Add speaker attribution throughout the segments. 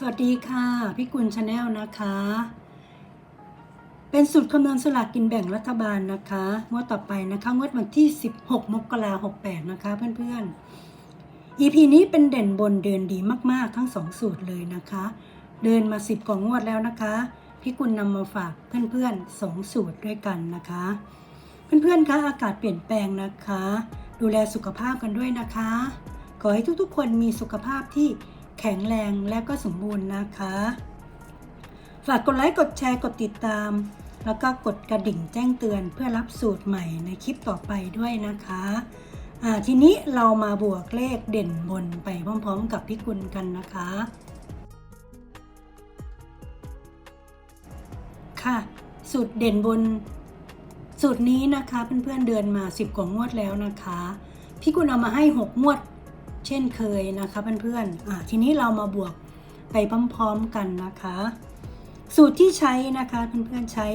Speaker 1: สวัสดีค่ะพี่กุลชาแนลนะคะ เป็นสูตรคำนวณสลากกินแบ่งรัฐบาลนะคะงวดต่อไปนะคะงวดวันที่ 16 มกราคม68นะคะเพื่อนๆ EP นี้เป็นเด่นบนเดินดีมากๆ ทั้งสองสูตรเลยนะคะ เดินมา 10กว่างวดแล้วนะคะพี่กุลนำมาฝากเพื่อนๆสองสูตรด้วยกันนะคะ เพื่อนๆคะอากาศเปลี่ยนแปลงนะคะ ดูแลสุขภาพกันด้วยนะคะ ขอให้ทุกๆ คนมีสุขภาพที่ แข็งแรงและก็สมบูรณ์นะคะ ฝากกดไลค์กดแชร์กดติดตาม แล้วก็กดกระดิ่งแจ้งเตือนเพื่อรับสูตรใหม่ในคลิปต่อไปด้วยนะคะอ่าทีนี้เรามาบวกเลขเด่นบนไปพร้อมๆ กับพี่กุลกันนะคะ ค่ะสูตรเด่นบนสูตรนี้นะคะเพื่อนๆเดือนมา 10 กว่างวดแล้วนะคะ พี่กุลเอามาให้ 6 งวด เช่นเคยนะคะเพื่อนๆทีนี้เรามาบวกไปพร้อมๆกันนะคะ สูตรที่ใช้นะคะเพื่อนๆใช้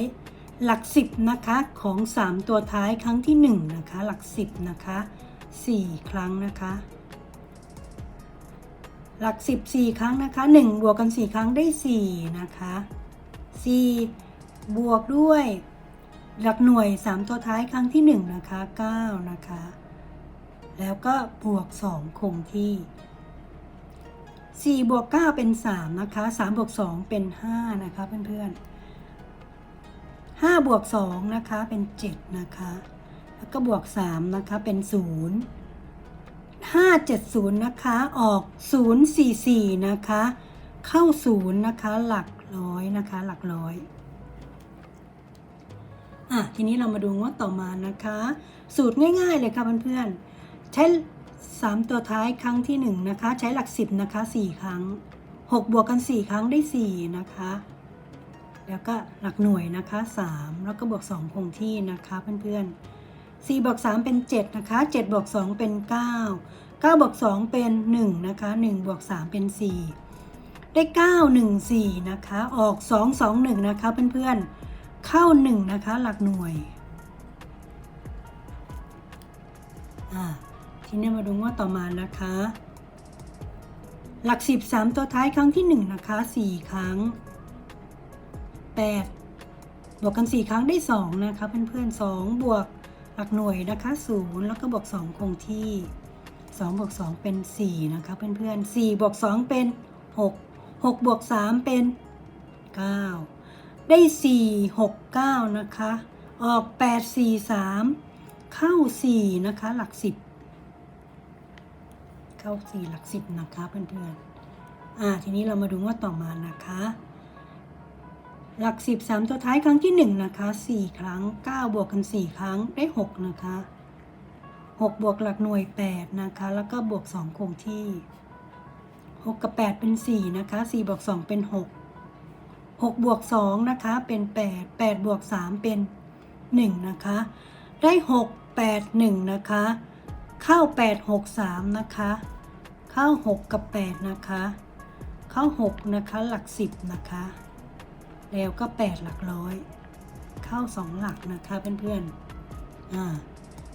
Speaker 1: หลัก10นะคะของ 3 ตัวท้ายครั้งที่1นะคะหลัก10นะคะ4 ครั้งนะคะ หลัก10 4ครั้งนะคะ 1 บวกกัน 4 ครั้งได้ 4 นะคะ 4 บวกด้วยหลักหน่วย 3 ตัวท้ายครั้งที่ 1 นะคะ 9 นะคะ แล้วก็บวก 2 คงที่ 4 บวก 9 เป็น 3 นะคะ 3 บวก 2 เป็น 5 นะคะ เพื่อนๆ5บวก 2 นะคะ เป็น 7 นะคะ แล้วก็บวก 3 นะคะ เป็น 0 5 7 0 นะคะ ออก 0 4 4 นะคะ เข้า 0 นะคะ หลักร้อยนะคะ หลักร้อยอะทีนี้เรามาดูงวดต่อมานะคะ สูตรง่าย ๆ เลยค่ะเพื่อนๆ ใช้ 3 ตัวท้ายครั้งที่ 1 นะคะ ใช้หลัก 10 นะคะ 4 ครั้ง 6 บวกกัน 4 ครั้งได้ 4 นะคะ แล้วก็หลักหน่วยนะคะ 3 แล้วก็บวก 2 คงที่นะคะเพื่อนๆ4บวก3เป็น 7 นะคะ 7 บวก 2 เป็น 9 9 บวก 2 เป็น 1 นะคะ 1 บวก 3 เป็น 4 ได้ 9 1 4 นะคะ ออก 2 2 1 นะคะเพื่อนๆ เข้า 1 นะคะ หลักหน่วย อ่า ทีนี้มาดูว่าต่อมานะคะ หลักสิบสามตัวท้ายครั้งที่หนึ่งนะคะสี่ครั้งแปดบวกกันสี่ครั้งได้สองนะคะเพื่อนๆสองบวกหลักหน่วยนะคะศูนย์แล้วก็บวกสองคงที่สองบวกสองเป็นสี่นะคะเพื่อนๆสี่บวกสองเป็นหกหกบวกสามเป็นเก้าได้สี่หกเก้านะคะออกแปดสี่สามเข้าสี่นะคะหลักสิบ เข้าสี่หลักสิบนะคะเพื่อนๆอ่าทีนี้เรามาดูว่าต่อมานะคะ หลักสิบสามตัวท้ายครั้งที่หนึ่งนะคะสี่ครั้งเก้าบวกกันสี่ครั้งได้หกนะคะหกบวกหลักหน่วยแปดนะคะ แล้วก็บวกสองคงที่หกกับแปดเป็นสี่นะคะสี่บวกสองเป็นหกหกบวกสองนะคะ เป็นแปดแปดบวกสามเป็นหนึ่งนะคะ ได้หกแปดหนึ่งนะคะ เข้าแปดหกสามนะคะ เข้า6กับ8นะคะ เข้า6นะคะหลัก10นะคะ แล้วก็ 8 หลักร้อย เข้า 2 หลักนะคะเพื่อนๆอ่า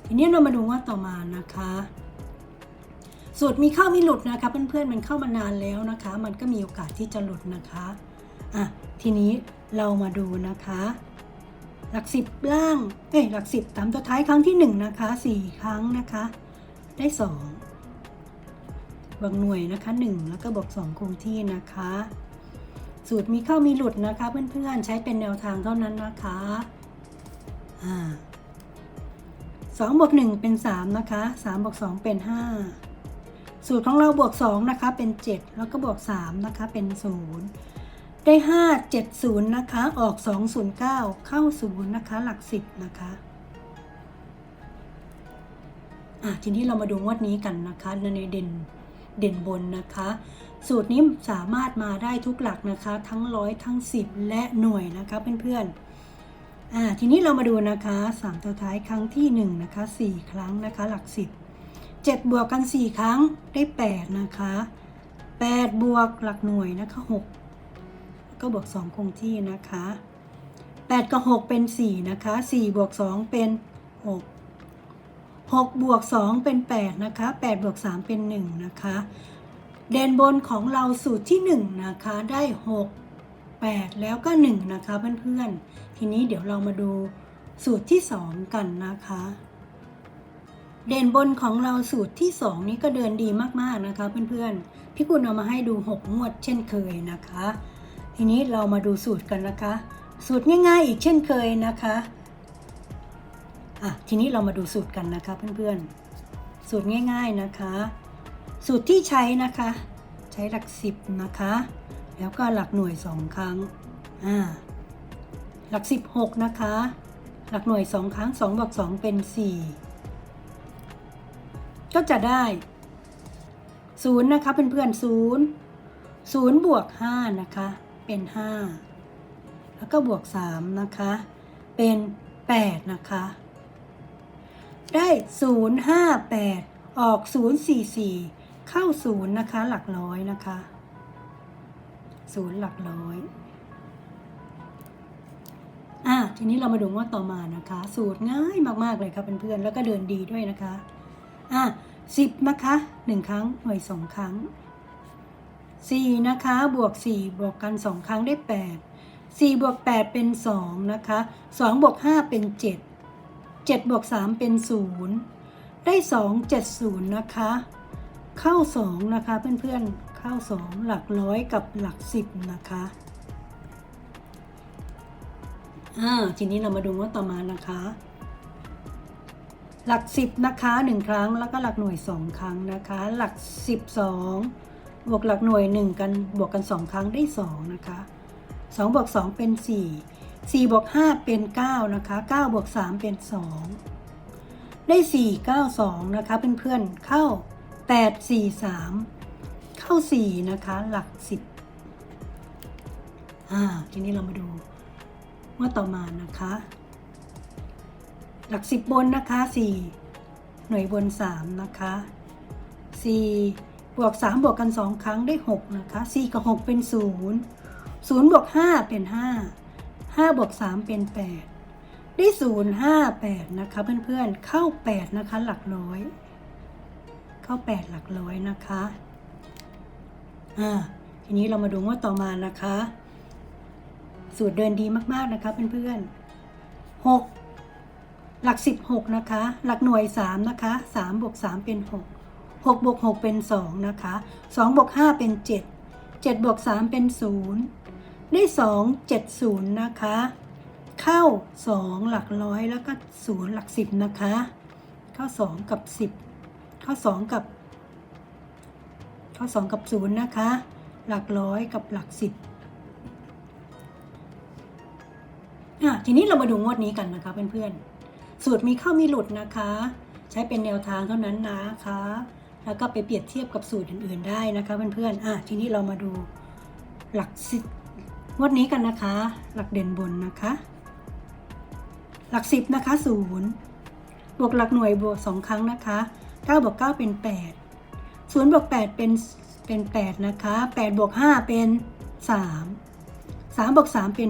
Speaker 1: ทีนี้เรามาดูว่าต่อมานะคะสูตรมีเข้ามีหลุดนะคะ เพื่อนๆมันเข้ามานานแล้วนะคะ มันก็มีโอกาสที่จะหลุดนะคะอะทีนี้เรามาดูนะคะ หลัก10ล่างเอ้ยหลัก10ตามตัวท้ายครั้งที่1นะคะ4ครั้งนะคะ ได้ 2 บวกหน่วยนะคะ 1 แล้วก็บวก2คงที่นะคะ สูตรมีเข้ามีหลุดนะคะ เพื่อนๆใช้เป็นแนวทางเท่านั้นนะคะอ่าสองบวก1เป็น 3 นะคะ3บวก2เป็น 5 สูตรของเราบวก2นะคะเป็น 7 แล้วก็บวก3นะคะเป็น 0 ได้ 5 7 0นะคะออก 209 เข้า 0 นะคะ หลัก 10 นะคะอะทีนี้เรามาดูงวดนี้กันนะคะในเด่น เด่นบนนะคะ สูตรนี้สามารถมาได้ทุกหลักนะคะ ทั้งร้อยทั้งสิบและหน่วยนะคะเพื่อนๆอ่าทีนี้เรามาดูนะคะสามตัวท้ายครั้งที่หนึ่งนะคะสี่ครั้งนะคะหลักสิบเจ็ดบวกกันสี่ครั้งได้แปดนะคะแปดบวกหลักหน่วยนะคะหกก็บวกสองคงที่นะคะแปดกับหกเป็นสี่นะคะสี่บวกสองเป็นหก 6บวก2เป็น 8 นะคะ8บวก3เป็น 1 นะคะ เด่นบนของเราสูตรที่ 1 นะคะได้ 6 8 แล้วก็ 1 นะคะเพื่อนๆ ทีนี้เดี๋ยวเรามาดูสูตรที่ 2 กันนะคะ เด่นบนของเราสูตรที่ 2 นี้ก็เดินดีมากๆนะคะเพื่อนๆ พี่กุลเอามาให้ดู 6 งวดเช่นเคยนะคะ ทีนี้เรามาดูสูตรกันนะคะ สูตรง่ายๆอีกเช่นเคยนะคะ อะทีนี้เรามาดูสูตรกันนะคะเพื่อนๆ สูตรง่าย ๆนะคะ สูตรที่ใช้นะคะ ใช้หลักสิบนะคะ แล้วก็หลักหน่วยสองครั้งอ่าหลักสิบหกนะคะ หลักหน่วยสองครั้งสองบวกสองเป็นสี่ก็จะได้ศูนย์นะคะเพื่อนๆศูนย์ศูนย์บวกห้านะคะเป็นห้าแล้วก็บวกสามนะคะเป็นแปดนะคะ ได้ศูนย์ห้าแปดออกศูนย์สี่สี่เข้าศูนย์นะคะ หลักร้อยนะคะศูนย์หลักร้อยอะทีนี้เรามาดูงว่าต่อมานะคะ สูตรง่ายมากๆเลยครับเพื่อนๆแล้วก็เดินดีด้วยนะคะอะสิบนะคะหนึ่งครั้งหน่วยสองครั้งสี่นะคะบวกสี่บวกกันสองครั้งได้แปดสี่บวกแปดเป็นสองนะคะสองบวกห้าเป็นเจ็ด เจ็ดบวกสามเป็นศูนย์ได้สองเจ็ดศูนย์นะคะ เข้าสองนะคะเพื่อนๆ เข้าสองหลักร้อยกับหลักสิบนะคะอ่าทีนี้เรามาดูว่าต่อมานะคะ หลักสิบนะคะหนึ่งครั้งแล้วก็หลักหน่วยสองครั้งนะคะ หลักสิบสองบวกหลักหน่วยหนึ่งกันบวกกันสองครั้งได้สองนะคะสองบวกสองเป็นสี่ สี่บวกห้าเป็นเก้านะคะเก้าบวกสามเป็นสองได้สี่เก้าสองนะคะเพื่อนๆเข้าแปดสี่สามเข้าสี่นะคะ หลักสิบอ่าทีนี้เรามาดูว่าต่อมานะคะ หลักสิบบนนะคะสี่หน่วยบนสามนะคะสี่บวกสามบวกกันสองครั้งได้หกนะคะสี่กับหกเป็นศูนย์ศูนย์บวกห้าเป็นห้าห้าบวกสามเป็นแปดได้ศูนย์ห้าแปดนะคะ เพื่อนๆ เข้าแปดนะคะ หลักร้อย เข้าแปดหลักร้อยนะคะอ่าทีนี้เรามาดูงว่าต่อมานะคะ สูตรเดินดีมากๆนะคะ เพื่อนๆหกหลักสิบหกนะคะ หลักหน่วยสามนะคะสามบวกสามเป็นหกหกบวกหกเป็นสองนะคะสองบวกห้าเป็นเจ็ดเจ็ดบวกสามเป็นศูนย์ ได้สองเจ็ดศูนย์นะคะ เข้าสองหลักร้อยแล้วก็ศูนย์หลักสิบนะคะ เข้าสองกับสิบข้อ2กับ เข้อ2กับ 0 นะคะ หลักร้อยกับหลักสิบอะทีนี้เรามาดูงวดนี้กันนะคะเพื่อนๆ สูตรมีเข้ามีหลุดนะคะ ใช้เป็นแนวทางเท่านั้นนะคะแล้วก็ไปเปรียบเทียบกับสูตรอื่นๆได้นะคะเพื่อนๆอะทีนี้เรามาดูหลักสิบ งวดนี้กันนะคะ หลักเด่นบนนะคะ หลักสิบนะคะศูนย์บวกหลักหน่วยบวกสองครั้งนะคะ9บวก9เป็น8 0บวก8เป็นเป็น8นะคะ8บวก5เป็น3 3บวก3เป็น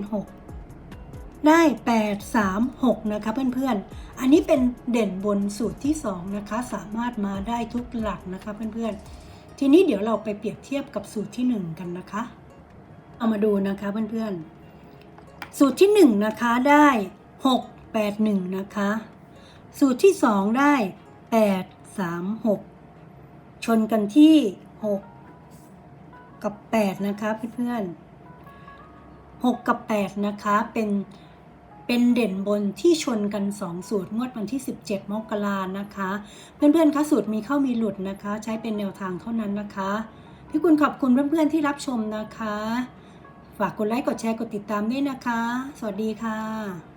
Speaker 1: 6ได้8 3 6นะคะเพื่อนๆ อันนี้เป็นเด่นบนสูตรที่2นะคะ สามารถมาได้ทุกหลักนะคะเพื่อนๆ ทีนี้เดี๋ยวเราไปเปรียบเทียบกับสูตรที่1กันนะคะ เอามาดูนะคะเพื่อนๆ สูตรที่ 1 นะคะได้ 6 8 1 นะคะ สูตรที่ 2 ได้ 8 3 6 ชนกันที่ 6 กับ 8 นะคะเพื่อนๆ6กับ 8 นะคะเป็นเป็นเด่นบนที่ชนกัน 2 สูตรงวดวันที่ 17 มกรานะคะ เพื่อนๆคะสูตรมีเข้ามีหลุดนะคะ ใช้เป็นแนวทางเท่านั้นนะคะ พี่คุณขอบคุณเพื่อนๆที่รับชมนะคะ ฝากกดไลค์กดแชร์กดติดตามด้วยนะคะ สวัสดีค่ะ